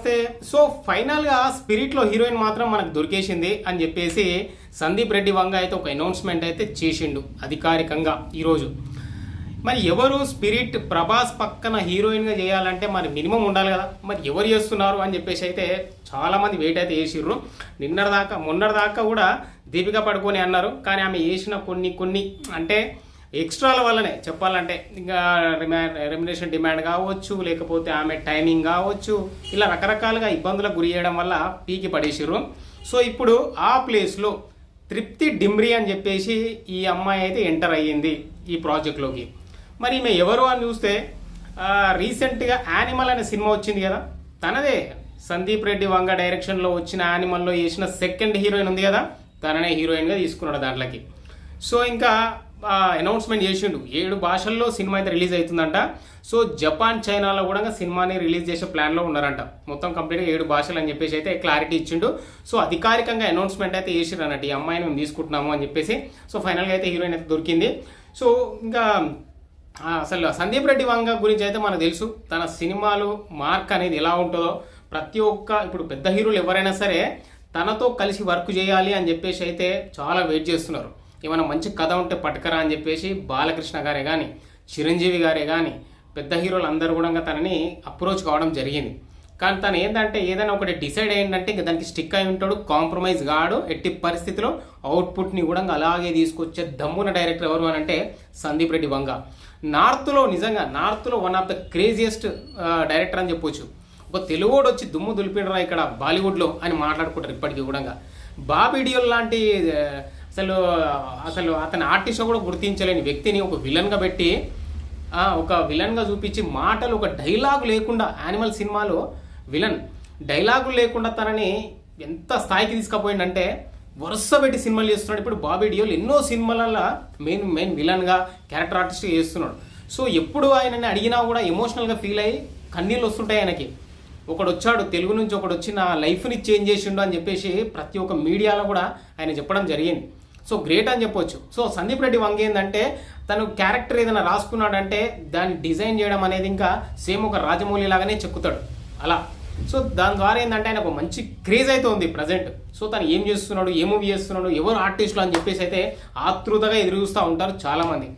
నమస్తే సో ఫైనల్గా స్పిరిట్లో హీరోయిన్ మాత్రం మనకు దొరికేసింది అని చెప్పేసి సందీప్ రెడ్డి వంగ అయితే ఒక అనౌన్స్మెంట్ అయితే చేసిండు అధికారికంగా ఈరోజు. మరి ఎవరు స్పిరిట్ ప్రభాస్ పక్కన హీరోయిన్గా చేయాలంటే మరి మినిమం ఉండాలి కదా. మరి ఎవరు చేస్తున్నారు అని చెప్పేసి అయితే చాలామంది వెయిట్ అయితే చేసిర్రు. నిన్నటిదాకా మొన్నటిదాకా కూడా దీపిక పడుకొని అన్నారు. కానీ ఆమె చేసిన కొన్ని కొన్ని అంటే ఎక్స్ట్రాల వల్లనే చెప్పాలంటే ఇంకా రిమాండ్ రెమ్యునేషన్ డిమాండ్ కావచ్చు లేకపోతే ఆమె టైమింగ్ కావచ్చు ఇలా రకరకాలుగా ఇబ్బందులకు గురి చేయడం వల్ల పీకి పడేసిర్రు. సో ఇప్పుడు ఆ ప్లేస్లో తృప్తి డిమ్రి అని చెప్పేసి ఈ అమ్మాయి అయితే ఎంటర్ అయ్యింది ఈ ప్రాజెక్ట్లోకి. మరి ఈమె ఎవరు అని చూస్తే రీసెంట్గా యానిమల్ అనే సినిమా వచ్చింది కదా తనదే. సందీప్ రెడ్డి వంగ డైరెక్షన్లో వచ్చిన యానిమల్లో చేసిన సెకండ్ హీరోయిన్ ఉంది కదా తననే హీరోయిన్గా తీసుకున్నాడు దాంట్లోకి. సో ఇంకా అనౌన్స్మెంట్ చేసిండు. ఏడు భాషల్లో సినిమా అయితే రిలీజ్ అవుతుందంట. సో జపాన్ చైనాలో కూడా సినిమాని రిలీజ్ చేసే ప్లాన్లో ఉన్నారంట. మొత్తం కంప్లీట్గా ఏడు భాషలు అని చెప్పేసి అయితే క్లారిటీ ఇచ్చిండు. సో అధికారికంగా అనౌన్స్మెంట్ అయితే చేసిరు అన్నట్టు ఈ అమ్మాయిని మేము తీసుకుంటున్నాము అని చెప్పేసి. సో ఫైనల్గా అయితే హీరోయిన్ అయితే దొరికింది. సో ఇంకా అసలు సందీప్ రెడ్డి వంగ గురించి అయితే మనకు తెలుసు. తన సినిమాలు మార్క్ అనేది ఎలా ఉంటుందో. ప్రతి ఒక్క ఇప్పుడు పెద్ద హీరోలు ఎవరైనా సరే తనతో కలిసి వర్క్ చేయాలి అని చెప్పేసి అయితే చాలా వెయిట్ చేస్తున్నారు. ఏమైనా మంచి కథ ఉంటే పట్టుకరా అని చెప్పేసి బాలకృష్ణ గారే కానీ చిరంజీవి గారే కానీ పెద్ద హీరోలు అందరూ కూడా తనని అప్రోచ్ కావడం జరిగింది. కానీ తను ఏంటంటే ఏదైనా ఒకటి డిసైడ్ అయ్యిందంటే ఇంకా దానికి స్టిక్ అయి ఉంటాడు కాంప్రమైజ్ కాడు ఎట్టి పరిస్థితిలో అవుట్పుట్ని కూడా అలాగే తీసుకొచ్చే దమ్మున డైరెక్టర్ ఎవరు అని అంటే సందీప్ రెడ్డి వంగ. నార్త్లో నిజంగా నార్త్లో one of the craziest director అని చెప్పొచ్చు. ఒక తెలుగుడు వచ్చి దుమ్ము దులిపినరా ఇక్కడ బాలీవుడ్లో అని మాట్లాడుకుంటారు ఇప్పటికీ కూడా బాబీడియోల్ లాంటి అసలు అసలు అతని ఆర్టిస్ట్ కూడా గుర్తించలేని వ్యక్తిని ఒక విలన్గా పెట్టి ఒక విలన్గా చూపించి మాటలు ఒక డైలాగ్ లేకుండా యానిమల్ సినిమాలో విలన్ డైలాగులు లేకుండా తనని ఎంత స్థాయికి తీసుకుపోయిందంటే వరుస పెట్టి సినిమాలు చేస్తున్నాడు. ఇప్పుడు బాబీ డియోల్ ఎన్నో సినిమాలలో మెయిన్ మెయిన్ విలన్గా క్యారెక్టర్ ఆర్టిస్ట్ చేస్తున్నాడు. సో ఎప్పుడు ఆయనని అడిగినా కూడా ఎమోషనల్గా ఫీల్ అయ్యి కన్నీళ్ళు వస్తుంటాయి ఆయనకి. ఒకడు వచ్చాడు తెలుగు నుంచి ఒకడు వచ్చి నా లైఫ్ని చేంజ్ చేసిండు అని చెప్పేసి ప్రతి ఒక్క మీడియాలో కూడా ఆయన చెప్పడం జరిగింది. సో గ్రేట్ అని చెప్పొచ్చు. సో సందీప్ రెడ్డి వంగ ఏంటంటే తను క్యారెక్టర్ ఏదైనా రాసుకున్నాడంటే దాన్ని డిజైన్ చేయడం అనేది ఇంకా సేమ్ ఒక రాజమౌళి లాగానే చెక్కుతాడు. అలా. సో దాని ద్వారా ఏంటంటే ఆయన ఒక మంచి క్రేజ్ అయితే ఉంది ప్రజెంట్. సో తను ఏం చేస్తున్నాడు ఏ మూవీ చేస్తున్నాడు ఎవరు ఆర్టిస్టులు అని చెప్పేసి అయితే ఆతృతగా ఎదురు చూస్తూ ఉంటారు చాలామంది.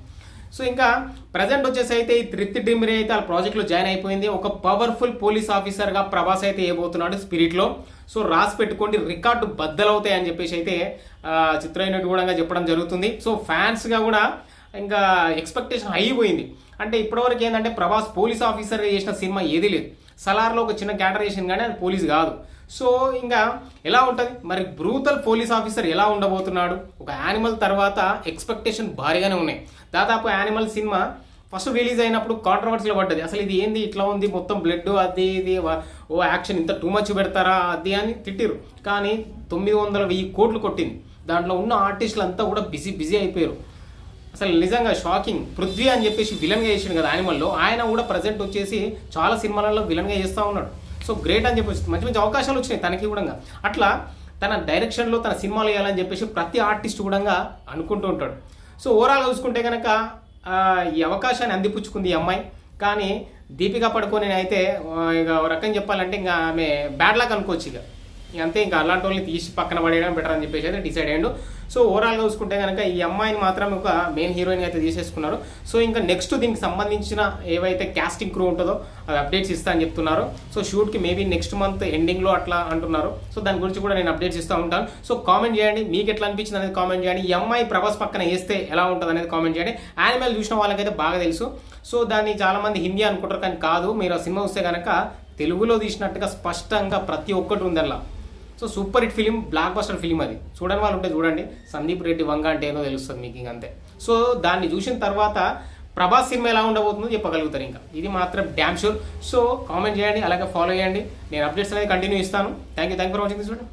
సో ఇంకా ప్రజెంట్ వచ్చేసి అయితే ఈ తృప్తి డిమ్రీ అయితే ఆ ప్రాజెక్ట్లో జాయిన్ అయిపోయింది. ఒక పవర్ఫుల్ పోలీస్ ఆఫీసర్గా ప్రభాస్ అయితే ఏబోతున్నాడు స్పిరిట్లో సో రాసి పెట్టుకోండి రికార్డు బద్దలవుతాయి అని చెప్పేసి అయితే ఆ, చిత్రయూనిట్ కూడా చెప్పడం జరుగుతుంది. సో ఫ్యాన్స్గా కూడా ఇంకా ఎక్స్పెక్టేషన్ అయిపోయింది. అంటే ఇప్పటివరకు ఏంటంటే ప్రభాస్ పోలీస్ ఆఫీసర్గా చేసిన సినిమా ఏది లేదు. సలార్లో ఒక చిన్న క్యాటర్ చేసింది కానీ అది పోలీస్ కాదు. సో ఇంకా ఎలా ఉంటుంది? మరి బ్రూతల్ పోలీస్ ఆఫీసర్ ఎలా ఉండబోతున్నాడు? ఒక యానిమల్ తర్వాత ఎక్స్పెక్టేషన్ భారీగానే ఉన్నాయి. దాదాపు యానిమల్ సినిమా ఫస్ట్ రిలీజ్ అయినప్పుడు కాంట్రవర్సీలో పడ్డది. అసలు ఇది ఏంది? ఇట్లా ఉంది? మొత్తం బ్లడ్ అది ఇది ఓ యాక్షన్ ఇంత టూ మచ్ పెడతారా? అది అని తిట్టిరు కానీ తొమ్మిది వందల వెయ్యి కోట్లు కొట్టింది. దాంట్లో ఉన్న ఆర్టిస్టులు అంతా కూడా బిజీ బిజీ అయిపోయారు. అసలు నిజంగా షాకింగ్ పృథ్వీ అని చెప్పేసి విలన్గా చేసిండు కదా యానిమల్లో ఆయన కూడా ప్రజెంట్ వచ్చేసి చాలా సినిమాలలో విలన్గా చేస్తూ ఉన్నాడు. సో గ్రేట్ అని చెప్పేసి మంచి మంచి అవకాశాలు వచ్చినాయి తనకి కూడా. అట్లా తన డైరెక్షన్లో తన సినిమాలు వేయాలని చెప్పేసి ప్రతి ఆర్టిస్ట్ కూడా అనుకుంటూ ఉంటాడు. సో ఓవరాల్ చూసుకుంటే కనుక ఈ అవకాశాన్ని అందిపుచ్చుకుంది ఈ అమ్మాయి. కానీ దీపిక పడుకొని అయితే ఇక రకం చెప్పాలంటే ఇంకా ఆమె బ్యాడ్ లక్ అనుకోవచ్చు ఇక. అంతే ఇంకా అలాంటి వాళ్ళని తీసి పక్కన పడేయడం బెటర్ అని చెప్పేసి అయితే డిసైడ్ అయ్యాడు. సో ఓవరాల్గా చూసుకుంటే కనుక ఈ అమ్మాయిని మాత్రం ఒక మెయిన్ హీరోయిన్ అయితే తీసేసుకున్నారు. సో ఇంకా నెక్స్ట్ దీనికి సంబంధించిన ఏవైతే క్యాస్టింగ్ క్రూ ఉంటుందో అది అప్డేట్స్ ఇస్తా అని చెప్తున్నారు. సో షూట్కి మేబీ నెక్స్ట్ మంత్ ఎండింగ్లో అట్లా అంటున్నారు. సో దాని గురించి కూడా నేను అప్డేట్స్ ఇస్తూ ఉంటాను. సో కామెంట్ చేయండి మీకు ఎట్లా అనిపించింది అనేది కామెంట్ చేయండి. ఈ అమ్మాయి ప్రభాస్ పక్కన వేస్తే ఎలా ఉంటుంది అనేది కామెంట్ చేయండి. యానిమల్ చూసిన వాళ్ళకైతే బాగా తెలుసు. సో దాన్ని చాలామంది హిందీ అనుకుంటారు కానీ కాదు. మీరు ఆ సినిమా వస్తే కనుక తెలుగులో తీసినట్టుగా స్పష్టంగా ప్రతి ఒక్కటి ఉంది అలా so super hit film blockbuster film అది. చూడని వాళ్ళు ఉంటే చూడండి. సందీప్ రెడ్డి వంగ అంటే ఏదో తెలుస్తుంది మీకు ఇంక అంతే. సో దాన్ని చూసిన తర్వాత ప్రభాస్ సినిమా ఎలా ఉండబోతుందో చెప్పగలుగుతారు ఇంకా. ఇది మాత్రం డ్యామ్ షూర్ సో కామెంట్ చేయండి అలాగే ఫాలో చేయండి. నేను అప్డేట్స్ అనేది కంటిన్యూ ఇస్తాను. Thank you thank for watching this video